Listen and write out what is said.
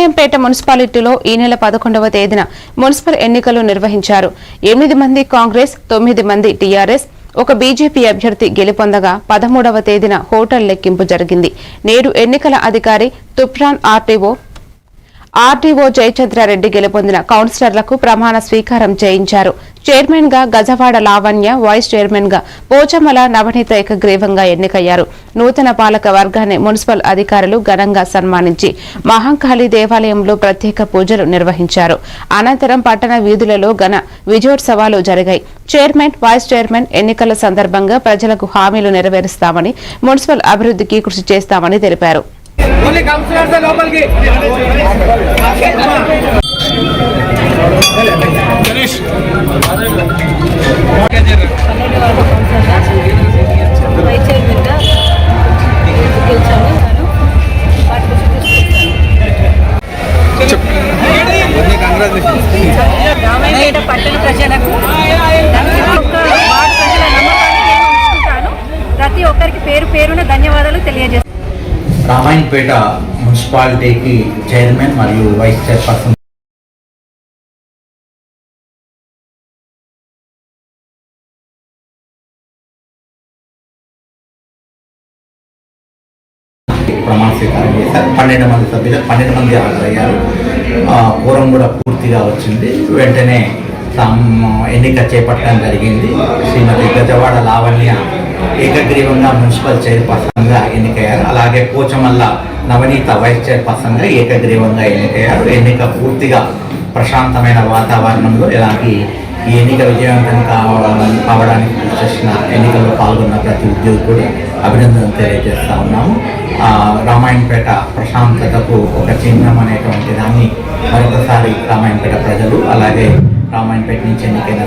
రామాయంపేట మున్సిపాలిటీలో ఈ నెల పదకొండవ తేదీన మున్సిపల్ ఎన్నికలు నిర్వహించారు. ఎనిమిది మంది కాంగ్రెస్ తొమ్మిది మంది టీఆర్ఎస్ ఒక బీజేపీ అభ్యర్థి గెలుపొందగా పదమూడవ తేదీన హోటల్ లెక్కింపు జరిగింది. నేడు ఎన్నికల అధికారి తుప్రాన్ ఆర్టీఓ ఆర్టీఓ జయచంద్రారెడ్డి గెలుపొందిన కౌన్సిలర్లకు ప్రమాణ స్వీకారం చేయించారు. చైర్మన్గా గజవాడ లావణ్య వైస్ చైర్మన్గా పోచమల నవనీత ఏకగ్రీవంగా ఎన్నికయ్యారు. నూతన పాలక వర్గాన్ని మున్సిపల్ అధికారులు ఘనంగా సన్మానించి మహంకాళి దేవాలయంలో ప్రత్యేక పూజలు నిర్వహించారు. అనంతరం పట్టణ వీధులలో ఘన విజయోత్సవాలు జరిగాయి. చైర్మన్ వైస్ చైర్మన్ ఎన్నికల సందర్భంగా ప్రజలకు హామీలు నెరవేరుస్తామని మున్సిపల్ అభివృద్ధికి కృషి చేస్తామని తెలిపారు. ఓన్లీ కౌన్సిలర్స్ లోపలికి. పట్టణ ప్రజలకు ప్రతి ఒక్కరికి పేరు పేరున ధన్యవాదాలు తెలియజేస్తాను. రామాయణపేట మున్సిపాలిటీకి చైర్మన్ మరియు వైస్ చైర్పర్సన్. ప్రమాణ స్వీకారం చేశారు. పన్నెండు మంది సభ్యులు పన్నెండు మంది హాజరయ్యారు. ఆ, పూర్వం కూడా పూర్తిగా వచ్చింది. వెంటనే ఎన్నిక చేపట్టడం జరిగింది. శ్రీమతి గజవాడ లావణ్య ఏకగ్రీవంగా మున్సిపల్ చైర్పర్సన్గా ఎన్నికయ్యారు. అలాగే కోచమల్ల నవనీత వైస్ చైర్పర్సన్గా ఏకగ్రీవంగా ఎన్నికయ్యారు. ఎన్నిక పూర్తిగా ప్రశాంతమైన వాతావరణంలో ఇలాంటి ఈ ఎన్నిక విజయవంతం కావడం కావడానికి కృషి చేసిన ఎన్నికల్లో పాల్గొన్న ప్రతి ఉద్యోగి కూడా అభినందనలు తెలియజేస్తూ ఉన్నాము. రామాయణపేట ప్రశాంతతకు ఒక చిహ్నం అనేటువంటి దాన్ని మరొకసారి రామాయణపేట ప్రజలు అలాగే రామాయణపేట నుంచి ఎన్నికైన